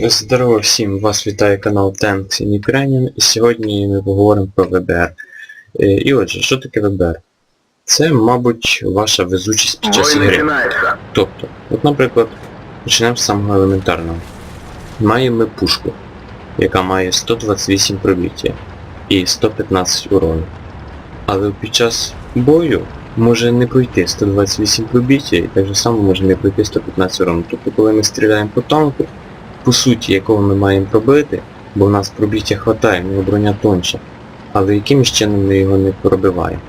Здорово всім, вас вітає канал Tanks in Ukrainian і сьогодні ми поговоримо про ВБР. Е, І отже, що таке ВБР? Це, мабуть, ваша везучість під час гри. Тобто, от, наприклад, почнемо з самого елементарного. Маємо ми пушку, яка має 128 пробиття і 115 урону. Але під час бою може не пройти 128 пробиття і так же само може не пройти 115 урону. Тобто, коли ми стріляємо по танку, по суті, якого ми маємо пробити, бо в нас пробиття хватає, в броня тонша, але якимось чином ми його не пробиваємо.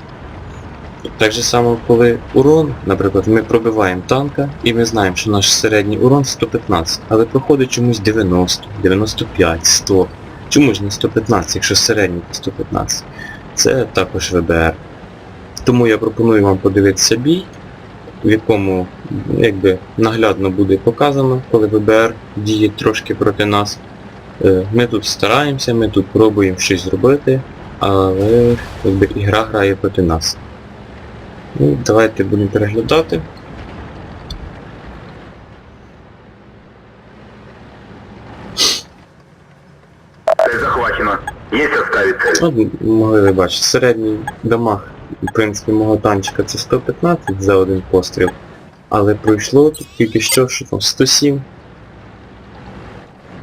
Так же само, коли урон, наприклад, ми пробиваємо танка і ми знаємо, що наш середній урон 115, але проходить чомусь 90, 95, 100. Чому ж не 115, якщо середній 115? Це також ВБР. Тому я пропоную вам подивитися бій, в якому якби наглядно буде показано, коли ВБР діє трошки проти нас. Е, Ми тут стараємося, ми тут пробуємо щось зробити, але якби ігра грає проти нас. Ну, давайте будемо переглядати. Цель. От могли ви бачити, середній дамаг, в принципі, мого танчика це 115 за один постріл. Але пройшло тут тільки що, що там 107.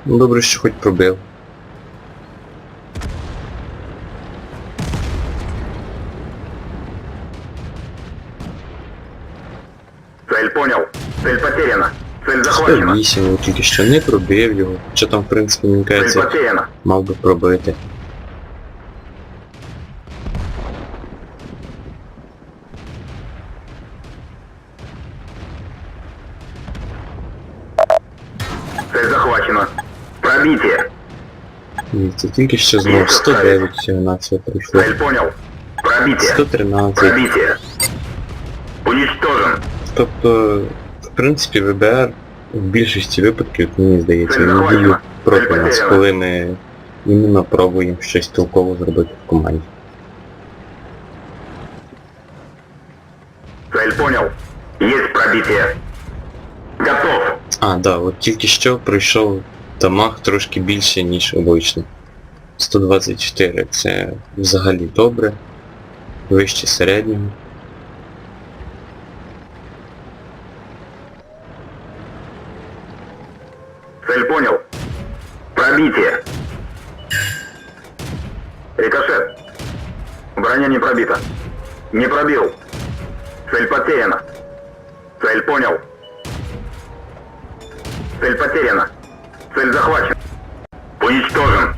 Ну, Добре, що хоч пробив. Цель понял. Цель потеряна. Цель захвачена. 108, тільки що не пробив його. Що там, в принципі, мені Цель кажеться, потеряна. мав би пробити. Цель захвачена. Пробитие. Дивіться, тільки що знову 109 всього на це прийшло. Понял. Пробитие. 113. Пробитие. Уничтожен. Тобто, в принципі, ВБР в більшості випадків, мені здається, він діє проти нас, коли ми іменно пробуємо щось толково зробити в команді. Цель понял. Есть пробитие. Готов. А, да, от тільки що пройшов дамаг трошки більше, ніж обично. 124 це взагалі добре. Вище середнього. Цель понял. Пробитие. Рикошет. Броня не пробита. Не пробил. Цель потеряна. Цель понял. Цель потеряна. Цель захвачена. Уничтожен.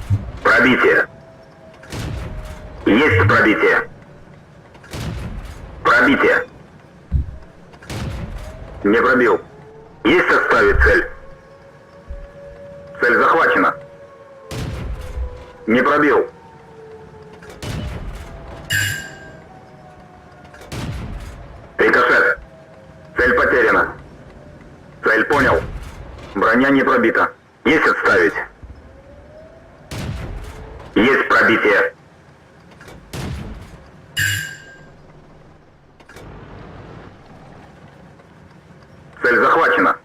Пробитие. Есть пробитие. Пробитие. Не пробил. Есть оставить цель. Цель захвачена. Не пробил. Рикошет. Цель потеряна. Цель понял. Броня не пробита. Есть отставить. Есть пробитие. Цель захвачена.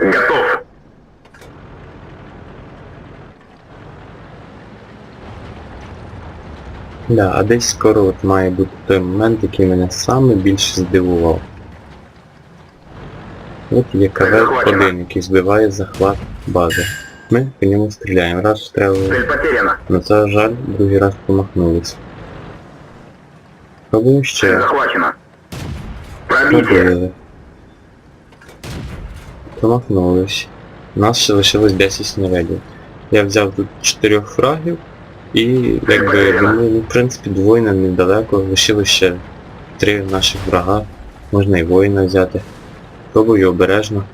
Готов. Да, а десь скоро от має бути той момент, який мене саме більше здивував. От є КВ-1, який збиває захват бази. Ми по ньому стріляємо. Раз стріляли, на це жаль, другий раз помахнулись. Пробуємо ще. Пробили. Промахнулись. У нас ще лишилось 10 снарядів. Я взяв тут 4 фрагів і якби Потеряно. ну, в принципі двоїна недалеко, лишилось ще 3 наших врага. Можна і воїна взяти. Пробую обережно.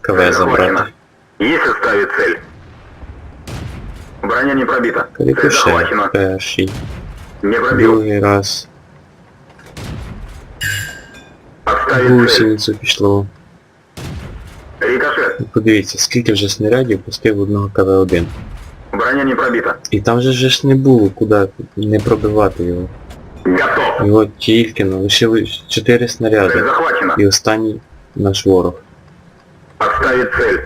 КВ забрати. Есть оставить цель. Броня не пробита. Рикошет перший. Не пробил. Другий раз. Гусеницю пішло. Рикошет. Подивіться, скільки вже снарядів пустив одного КВ-1. Броня не пробита. І там же ж не було куди не пробивати його. Готов. Його тільки ну, лишили 4 Цель снаряди. Захвачено. І останній наш ворог. Отставить цель.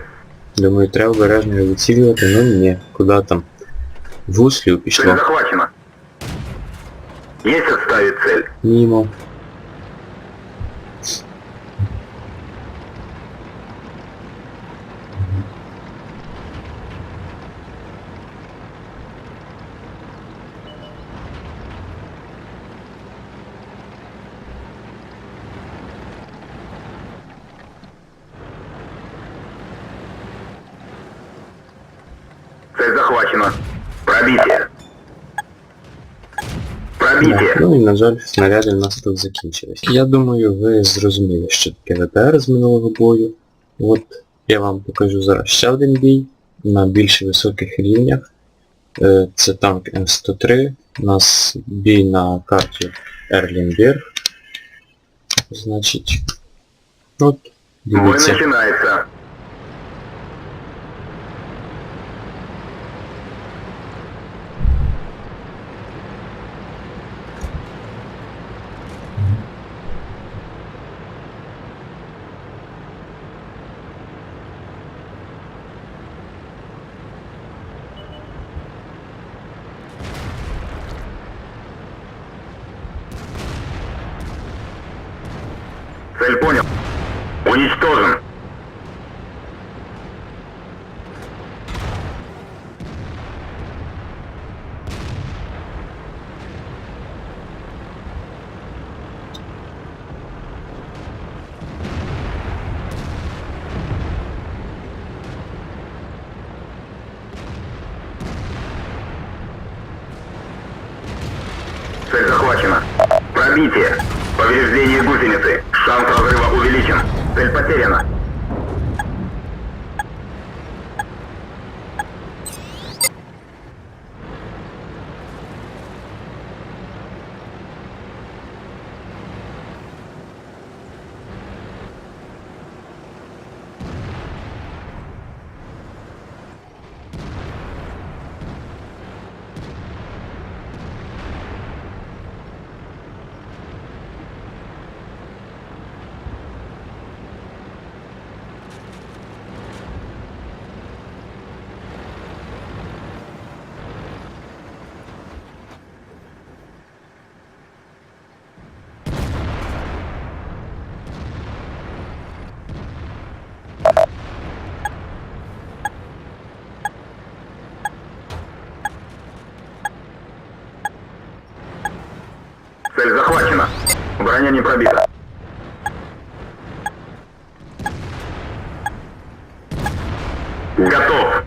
Думаю, треба обережно його вицілювати, ну ні, куди там. В гуслю Цель захвачена. Есть отставить цель. Мімо. Цель захвачена. Пробитие. Так, Пробитие. ну і на жаль, снаряди в нас тут закінчились. Я думаю, ви зрозуміли, що таке ВПР з минулого бою. От я вам покажу зараз ще один бій на більш високих рівнях. Е, Це танк М103. У нас бій на карті Ерлінберг. Значить. От, Бой дивіться. начинается. Цель понял. Уничтожен. Цель захвачена. Пробитие. Повреждение гусеницы. Шанс разрыва увеличен. Цель потеряна. Цель захвачена. Броня не пробита. Готов.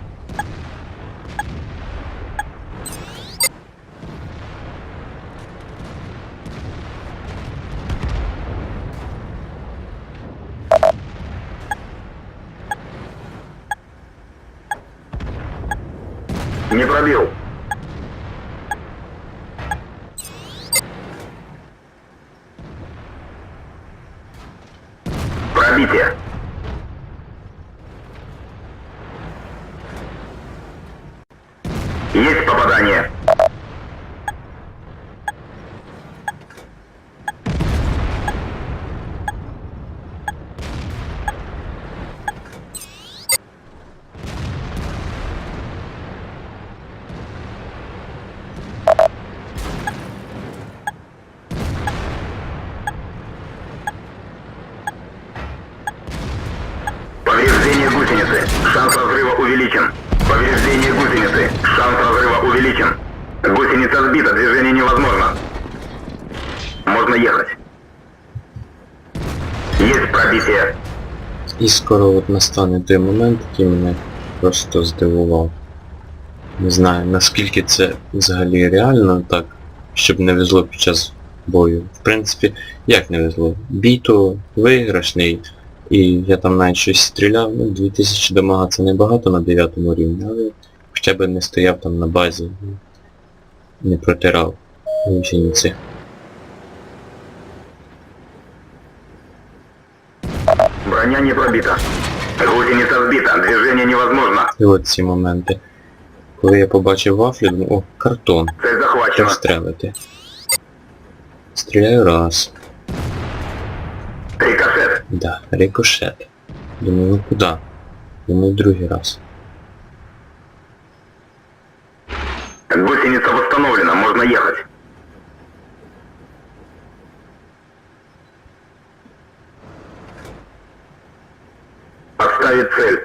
Не пробил. Пробитие. Есть попадание. Повреждение гусеницы. Шанс разрыва увеличен. Повреждение гусеницы. Шанс разрыва увеличен. Гусеница сбита, движение невозможно. Можно ехать. Есть пробитие. І скоро от настане той момент, який мене просто здивував. Не знаю, наскільки це взагалі реально так, щоб не везло під час бою. В принципі, як не везло? Бій то виграшний, і я там навіть щось стріляв, ну 2000 дамага це небагато на 9 рівні, але хоча б не стояв там на базі, не протирав гусениці. Броня не пробита. Гусеница сбита, движение невозможно. І от ці моменти. Коли я побачив вафлю, думаю, о, картон. Цель захвачена. Розстрелити. Стріляю раз. Да, рикошет. Думаю, ну куди? Думаю, другий раз. Гусеница восстановлена, можно ехать. Поставить цель.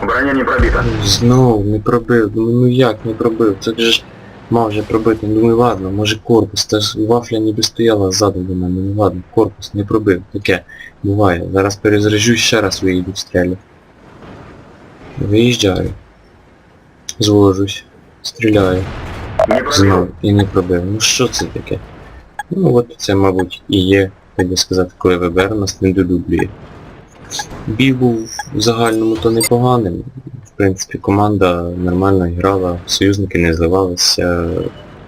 Броня не пробита. Знов не пробив. Думаю, ну як не пробив? Це же ж мав вже пробити. Думаю, ладно, може корпус. Та ж вафля ніби стояла ззаду до мене. Ну ладно, корпус не пробив. Таке. Буває. Зараз перезаряджу ще раз виїду в стрілю. Виїжджаю. Звожусь. Стріляю. Не пробил. Знов. І не пробив. Ну що це таке? Ну от це, мабуть, і є, так би сказати, коли ВБР нас недолюблює. Бій був в загальному то непоганим. Принципі, команда нормально грала, союзники не зливалися,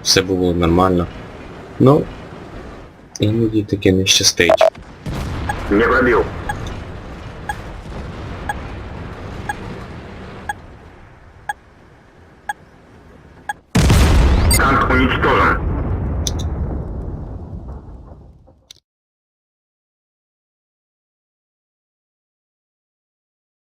все було нормально. Ну, іноді таке не щастить. Не пробил.